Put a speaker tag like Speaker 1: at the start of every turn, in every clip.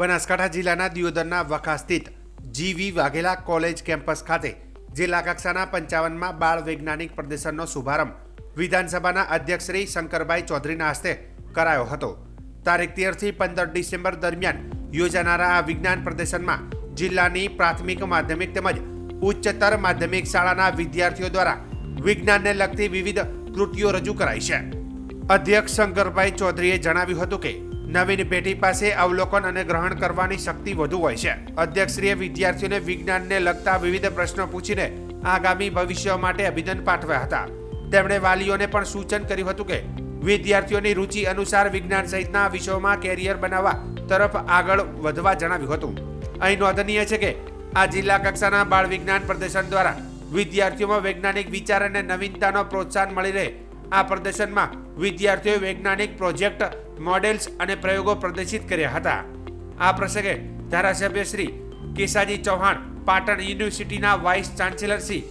Speaker 1: બનાસકાંઠા જિલ્લાના દિયોદરના વખા સ્થિત જીવી વાઘેલા કોલેજ કેમ્પસ ખાતે જિલ્લા કક્ષાના પંચાવનમાં બાળ વૈજ્ઞાનિક પ્રદર્શનનો શુભારંભ વિધાનસભાના અધ્યક્ષ શ્રી શંકરભાઈ ચૌધરીના હસ્તે કરાયો હતો. તારીખ તેરથી પંદર ડિસેમ્બર દરમિયાન યોજાનારા આ વિજ્ઞાન પ્રદર્શનમાં જિલ્લાની પ્રાથમિક માધ્યમિક તેમજ ઉચ્ચતર માધ્યમિક શાળાના વિદ્યાર્થીઓ દ્વારા વિજ્ઞાનને લગતી વિવિધ કૃતિઓ રજૂ કરાઈ છે. અધ્યક્ષ શંકરભાઈ ચૌધરીએ જણાવ્યું હતું કે નવીન પેઢી પાસે અવલોકન અને ગ્રહણ કરવાની શક્તિ વધુ હોય છે. અધ્યક્ષશ્રીએ વિદ્યાર્થીઓને વિજ્ઞાનને લગતા વિવિધ પ્રશ્નો પૂછીને આગામી ભવિષ્ય માટે અભિનંદન પાઠવ્યા હતા. તેમણે વાલીઓને પણ સૂચન કર્યું હતું કે, વિદ્યાર્થીઓની રુચિ અનુસાર વિજ્ઞાન સહિતના વિષયોમાં કેરિયર બનાવવા તરફ આગળ વધવા જણાવ્યું હતું. અહીં નોંધનીય છે કે, આ જિલ્લા કક્ષાના બાળ વિજ્ઞાન પ્રદર્શન દ્વારા વિદ્યાર્થીઓમાં વૈજ્ઞાનિક વિચાર અને નવીનતાનો પ્રોત્સાહન મળી રહે. આ પ્રદર્શનમાં વિદ્યાર્થીઓએ વૈજ્ઞાનિક પ્રોજેક્ટ મોડેલ્સ અને પ્રયોગો પ્રદર્શિત કર્યા હતા. આ પ્રસંગે ધારાસભ્ય શ્રી કેસાજી ચૌહાણ પાટણ યુનિવર્સિટીના વાઇસ ચાન્સેલર શ્રી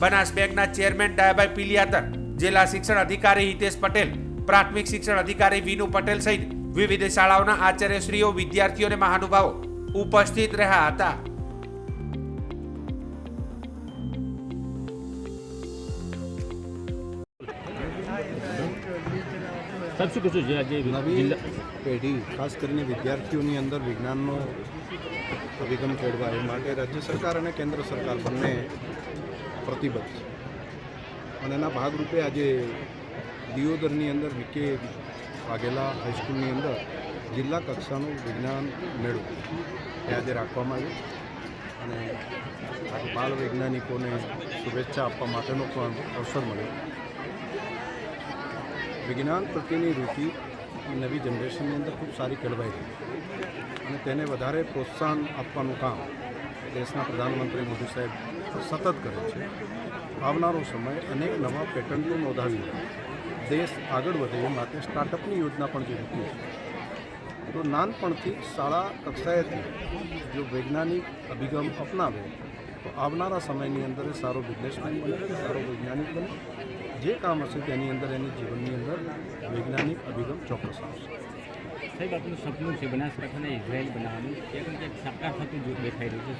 Speaker 1: બનાસ બેંકના ચેરમેન ડાયાભાઈ પિલિયાતર, જિલ્લા શિક્ષણ અધિકારી હિતેશ પટેલ, પ્રાથમિક શિક્ષણ અધિકારી વિનુ પટેલ સહિત વિવિધ શાળાઓના આચાર્યશ્રીઓ, વિદ્યાર્થીઓ અને મહાનુભાવો ઉપસ્થિત રહ્યા હતા.
Speaker 2: સાહેબ શું કહેશો જે આજે
Speaker 3: નવી
Speaker 2: જિલ્લા
Speaker 3: પેઢી ખાસ કરીને વિદ્યાર્થીઓની અંદર વિજ્ઞાનનો અભિગમ ખેડવા એ માટે રાજ્ય સરકાર અને કેન્દ્ર સરકાર બંને પ્રતિબદ્ધ છે. અને એના ભાગરૂપે આજે દિયોદરની અંદર વિકે વાઘેલા હાઈસ્કૂલની અંદર જિલ્લા કક્ષાનું વિજ્ઞાન મેળો એ આજે રાખવામાં આવ્યું. અને બાળ વૈજ્ઞાનિકોને શુભેચ્છા આપવા માટેનો પણ અવસર મળ્યો. વિજ્ઞાન પ્રત્યેની રુચિ નવી જનરેશનની અંદર ખૂબ સારી કેળવાઈ રહી અને તેને વધારે પ્રોત્સાહન આપવાનું કામ દેશના પ્રધાનમંત્રી મોદી સાહેબ સતત કરે છે. આવનારો સમય અનેક નવા પેટન્ટો નોંધાવી દેશ આગળ વધે એ માટે સ્ટાર્ટઅપની યોજના પણ જે મૂકી છે. તો નાનપણથી શાળા કક્ષાએથી જો વૈજ્ઞાનિક અભિગમ અપનાવે તો આવનારા સમયની અંદર એ સારો બિઝનેસમેન બને, સારો વૈજ્ઞાનિક બને. જે કામ હશે તેની અંદર એની જીવનની અંદર વૈજ્ઞાનિક અભિગમ ચોક્કસ આવશે.
Speaker 2: સાહેબ આપનું સપનું છે બનાસકાંઠાને ઇઝરાયલ બનાવવાનું. ક્યાંક સાકાર થતું દેખાઈ રહ્યું છે